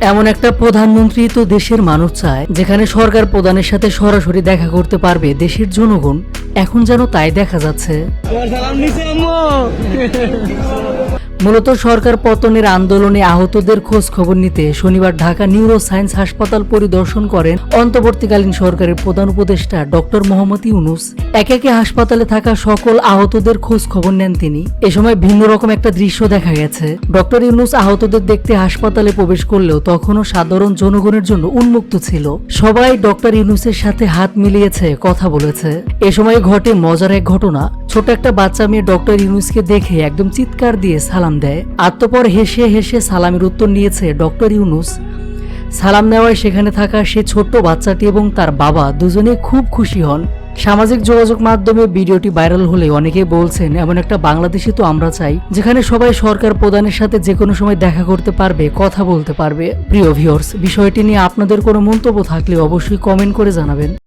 এমন একটা প্রধানমন্ত্রী তো দেশের মানুষ চায় যেখানে সরকার প্রধানের সাথে সরাসরি দেখা করতে পারবে দেশের জনগণ। এখন যেন তাই দেখা যাচ্ছে। মূলত সরকার পতনের আন্দোলনে আহতদের খোঁজ খবর নিতে শনিবার ঢাকা নিউরো সায়েন্স হাসপাতাল পরিদর্শন করেন অন্তর্বর্তীকালীন সরকারের প্রধান উপদেষ্টা ডক্টর মোহাম্মদ ইউনুস। একে একে হাসপাতালে থাকা সকল আহতদের খোঁজ খবর নেন তিনি। এ সময় ভিন্ন রকম একটা দৃশ্য দেখা গেছে। ডক্টর ইউনুস আহতদের দেখতে হাসপাতালে প্রবেশ করলেও তখনও সাধারণ জনগণের জন্য উন্মুক্ত ছিল। সবাই ডক্টর ইউনুসের সাথে হাত মিলিয়েছে, কথা বলেছে। এ সময় ঘটে মজার এক ঘটনা। ছোট একটা বাচ্চা মেয়ে ডক্টর ইউনুসকে দেখে একদম চিৎকার দিয়ে সালাম দেয়। আত্মপর হেসে হেসে সালামের উত্তর নিয়েছে ডক্টর ইউনুস। সালাম নেওয়ায় সেখানে থাকা সে ছোট্ট বাচ্চাটি এবং তার বাবা দুজনেই খুব খুশি হন। সামাজিক যোগাযোগ মাধ্যমে ভিডিওটি ভাইরাল হলে অনেকেই বলছেন, এমন একটা বাংলাদেশি তো আমরা চাই, যেখানে সবাই সরকার প্রধানের সাথে যে কোনো সময় দেখা করতে পারবে, কথা বলতে পারবে। প্রিয় ভিউয়ার্স বিষয়টি নিয়ে আপনাদের কোনো মন্তব্য থাকলে অবশ্যই কমেন্ট করে জানাবেন।